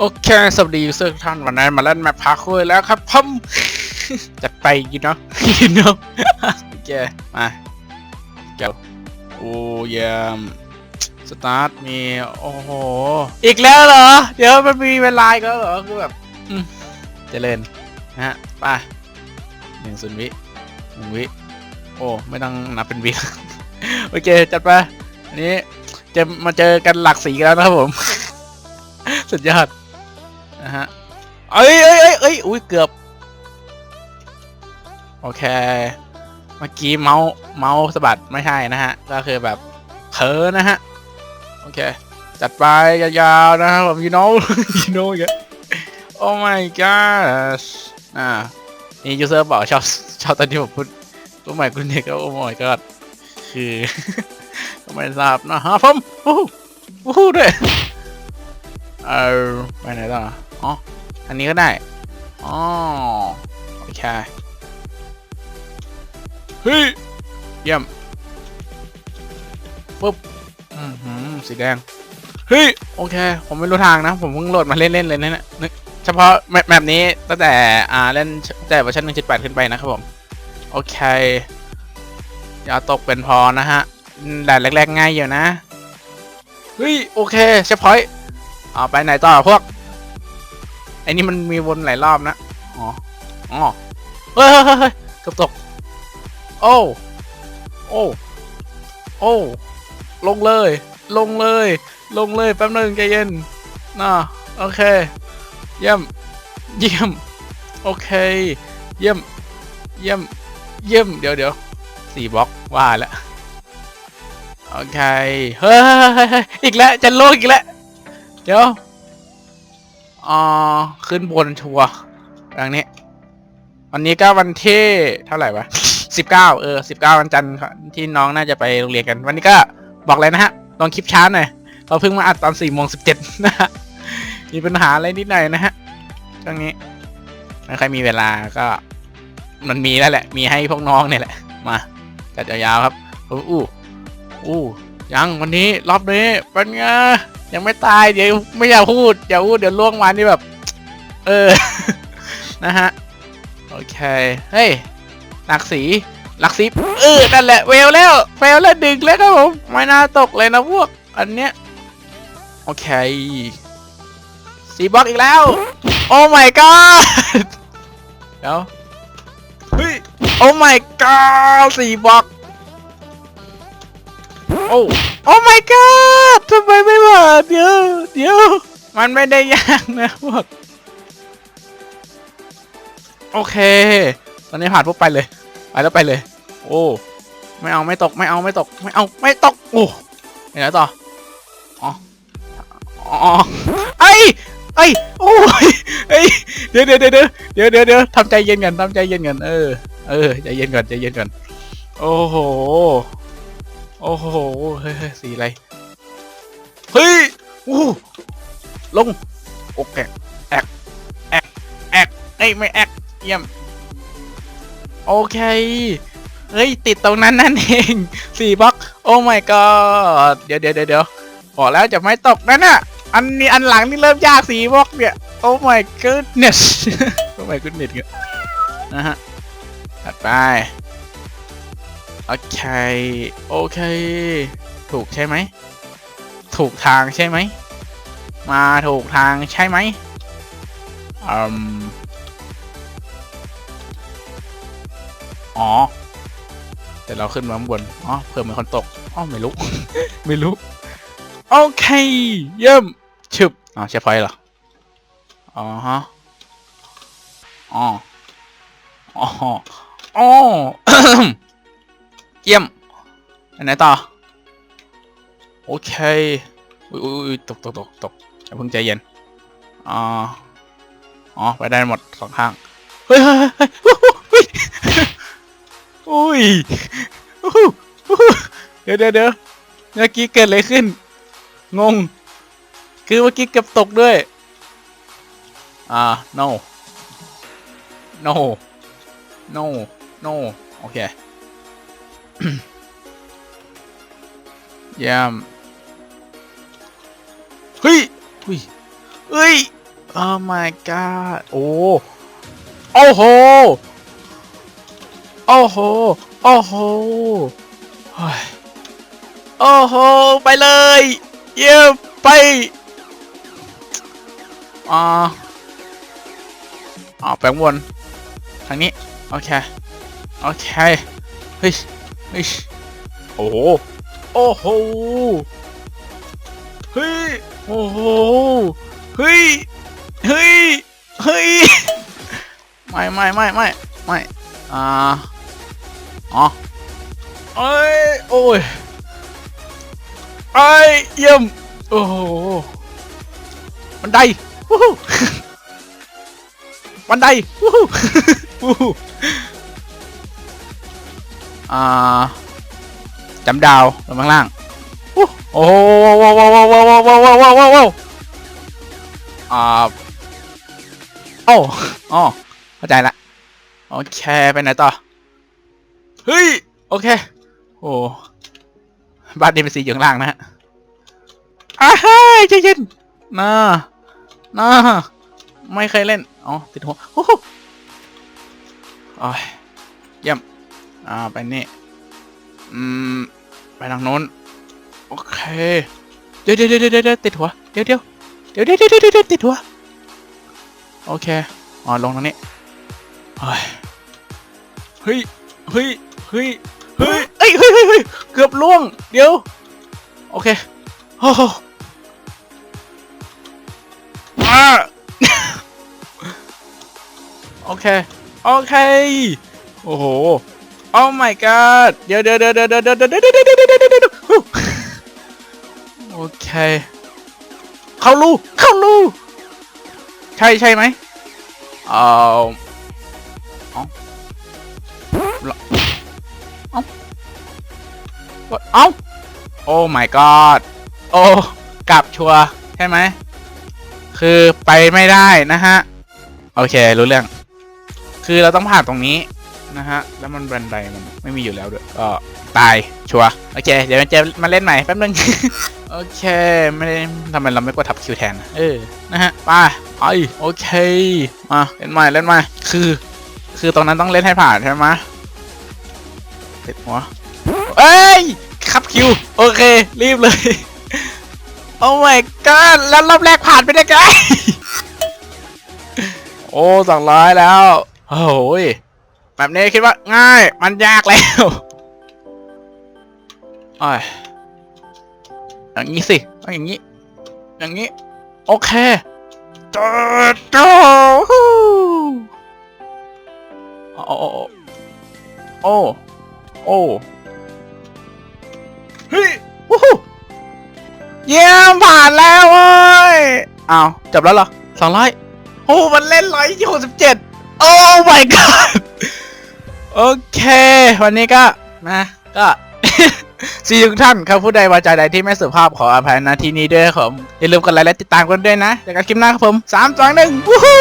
โอเค สวัสดีเซอร์ทุกท่านวันนั้นมาเล่นแมปพาคุยแล้วครับผมจัดไปยูเนาะยูเนาะโอเค มาเจ้าโอ้ยมสตาร์ทมี โอ้โห อีกแล้วเหรอ เดี๋ยวมันมีเวลาอีกแล้วเหรอ คือแบบอืมเจริญนะฮะไปหนึ่งศูนย์วิหนึ่งวิ โอ้ ไม่ต้องนับเป็นวิโอเค จัดไป อันนี้จะมาเจอกันหลักสีกันแล้วนะครับผม สุดยอด นะฮะ เอ้ยเอ้ยเอ้ยเอ้ยอุ้ยเกือบ โอเค เมื่อกี้เมาส์เมาส์สะบัดไม่ใช่นะฮะ ก็คือแบบเผลอนะฮะ โอเค จัดไปยาวๆนะครับผม you know you know อย่างเงี้ย oh my gosh อ่า นี่ยูเซอร์บอกชอบชอบตอนที่ผมพูดโอ้ my goodness ก็ oh my god คือ ก็ไม่ทราบนะฮะผมวู้ฮู้วู้ฮู้ด้วยเออไปไหนต่อ อ๋อ อันนี้ก็ได้ อ๋อ โอเค เฮ้ย เยี่ยมปุ๊บ อืมหืมสีแดง เฮ้ย โอเค ผมไม่รู้ทางนะ ผมเพิ่งโหลดมาเล่นๆเลยนะเนี่ยนึกเฉพาะแมปแมปนี้ตั้งแต่ อ่า เล่นตั้งแต่เวอร์ชัน1.8 ขึ้นไปนะครับผม โอเค อย่าตกเป็นพอนะฮะด่านแรกๆง่ายอยู่นะ เฮ้ย โอเคเชฟพอยต์อ่าไปไหนต่อพวก อ้นี่มันมีวนหลายรอบนะ อ๋อ อ๋อเฮ้ยเฮ้ยเฮ้ยเฮ้ยเกือบตก โอ้ โอ้ โอ้ ลงเลย ลงเลย ลงเลยแป๊บนึงใจเย็นน่ะโอเค เยี่ยม เยี่ยม โอเค เยี่ยม เยี่ยม เยี่ยม เดี๋ยวเดี๋ยวสี่บล็อกว่าแล้วโอเค เฮ้ยเฮ้ยเฮ้ยเฮ้ยอีกแล้ว จะโลกอีกแล้ว เดี๋ยว อ๋อขึ้นบนชัวร์ดังนี้ วันนี้ก็วันที่เท่าไหร่วะสิบเก้าเออสิบเก้าวันจันทร์ครับที่น้องน่าจะไปโรงเรียนกัน วันนี้ก็บอกเลยนะฮะลองคลิปช้าหน่อยเราเพิ่งมาอัดตอนสี่โมงสิบเจ็ดนะฮะมีปัญหาอะไรนิดหน่อยนะฮะช่วงนี้ไม่ค่อยมีเวลาก็ มันมีแล้วแหละ มีให้พวกน้องเนี่ยแหละ มาจัดยาวๆครับอู้อู้อู้ยังวันนี้รอบนี้เป็นไง ยังไม่ตายเดี๋ยวไม่อยากพูดอย่าพูดเดี๋ยวล่วงมานี่แบบ เออ นะฮะ โอเค เฮ้ยหลักสีหลักสีเออนั่นแหละเวลแล้วเวลแล้วดึงแล้วครับผมไม่น่าตกเลยนะพวก อันเนี้ย โอเคสีบล็อกอีกแล้ว โอ้ my god เดี๋ยวเฮ้ยโอ้ my god สีบล็อก โอ้โอ้ my god ทำไมไม่มาเดี๋ยวเดี๋ยวมันไม่ได้ยากนะพวกโอเค ตอนนี้ผ่านปุ๊บไปเลย ไปแล้วไปเลย โอ้ไม่เอาไม่ตกไม่เอาไม่ตกไม่เอาไม่ตกโอ้เห็นแล้วต่ออ๋ออ๋อไอ้ไอ้โอ้ยเอ้เดี๋ยวเดี๋ยวเดี๋ยวเดี๋ยวเดี๋ยวเดี๋ยวทำใจเย็นกันทำใจเย็นกันเออเออใจเย็นก่อนใจเย็นก่อนโอ้โห โอ้โห เฮ้ยสีอะไร เฮ้ยอู้ลง โอเคแอกแอกแอกเอ้ยไม่แอกเยี่ยม โอเค เฮ้ย ติดตรงนั้นนั่นเองสี่บล็อก โอ้ my god เดี๋ยวเดี๋ยวเดี๋ยวเดี๋ยวบอกแล้วจะไม่ตกนั่นน่ะ อันนี้อันหลังนี่เริ่มยากสี่บล็อกเนี่ย โอ้ my goodness โอ้ my goodness เนี่ยนะฮะ ถัดไป โอเค โอเค ถูกใช่ไหม ถูกทางใช่ไหม มาถูกทางใช่ไหมอืมอ๋อ แต่เราขึ้นมาข้างบน อ๋อเพิ่มเป็นคนตก อ๋อ ไม่รู้ ไม่รู้ โอเค เยี่ยมชึบ อ๋อเชฟพอยต์เหรอ อ๋อฮะ อ๋อ อ๋อ อ๋อ เยี่ยม อันไหนต่อ โอเค อุ้ยอุ้ยตกตกตกตกอย่าเพิ่งใจเย็น อ๋อ อ๋อ ไปได้หมดสองข้าง เฮ้ยเฮ้ยเฮ้ยอุ้ยอุ้ยอุ้ยเดี๋ยวเดี๋ยวเดี๋ยวเมื่อกี้เกิดอะไรขึ้น งง คือเมื่อกี้เกือบตกด้วย อ่า no no no no โอเค เยี่ยมเฮ้ยเฮ้ยเฮ้ย oh my god โอ้โอ้โหโอ้โหโอ้โหเฮ้ยโอ้โห ไปเลย เยี่ยมไปอ่าอ่าแปลงวนทางนี้ โอเค โอเค เฮ้ยเฮ้ย โอ้โห โอ้โห เฮ้ย โอ้โห เฮ้ย เฮ้ย เฮ้ย ไม่ไม่ไม่ไม่ไม่อ่าอ๋อเอ้ย โอ้ยไอ้ยเยี่ยม โอ้โห บันไดวู้ฮู้บันไดวู้ฮู้ อ่าจำดาวลงข้างล่างโอ้โหว้าวว้าวว้าวว้าวว้าวว้าวว้าวว้าวอ่าโอ้อ๋อเข้าใจละโอเคไปไหนต่อเฮ้ยโอเคโอ้บ้านดีเป็นสีอยู่ข้างล่างนะฮะอ้าเฮ้ยใจเย็นน่าน่าไม่เคยเล่นอ๋อติดหัวโอ้โหอ้ยเยี่ยม อ่า ไปนี่ อืม ไปทางโน้น โอเค เดี๋ยวเดี๋ยวเดี๋ยวเดี๋ยวติดหัว เดี๋ยวเดี๋ยวเดี๋ยวเดี๋ยวเดี๋ยวเดี๋ยวติดหัว โอเค อ๋อ ลงทางนี้ เฮ้ย เฮ้ย เฮ้ย เฮ้ย เฮ้ยเฮ้ยเฮ้ยเฮ้ยเกือบล่วง เดี๋ยว โอเคโอ้โหอ่าโอเค โอเค โอ้โห โอ้ my god เดี๋ยวเดี๋ยวเดี๋ยวเดี๋ยวเดี๋ยวเดี๋ยวเดี๋ยวเดี๋ยวเดี๋ยวเดี๋ยวเดี๋ยวเดี๋ยวโอเค เข้ารูเข้ารูใช่ใช่ไหมเอ่อเอ้าโอ้ my god โอ้กลับชัวใช่ไหม คือไปไม่ได้นะฮะ โอเค รู้เรื่อง คือเราต้องผ่านตรงนี้ นะฮะ แล้วมันบันไดมันไม่มีอยู่แล้วด้วยก็ตายชัวร์โอเค เดี๋ยวมันจะมาเล่นใหม่แป๊บนึง โอเค ไม่ได้ทำไมเราไม่กดทับคิวแทนนะเออ นะฮะไปไปโอเคมาเล่นใหม่เล่นใหม่คือ คือตรงนั้นต้องเล่นให้ผ่านใช่ไหมติดหัวเอ้ยครับคิว โอเค รีบเลย โอ้ my god แล้วรอบแรกผ่านไปได้ไง โอ้สองร้อยแล้ว โอ้โหย แบบนี้คิดว่าง่าย มันยากแล้วอ้ยอย่างนี้สิต้องอย่างนี้ อย่างนี้ โอเคจอดจอโอ้โอ้โอ้โอ้เฮ้ยวู้ฮู้เยี่ยมผ่านแล้วเว้ยอ้าวจบแล้วเหรอสองร้อยโอ้มันเล่นร้อยยี่สิบเจ็ดโอ้ my god โอเค วันนี้ก็นะก็สีทุกท่านครับผู้ใดวาจาใดที่ไม่สุภาพขออภัยนที่นี้ด้วยครับผมอย่าลืมกดไลค์และติดตามกันด้วยนะเจอกันคลิปหน้าครับผมสามสองหนึ่งวู้ฮู้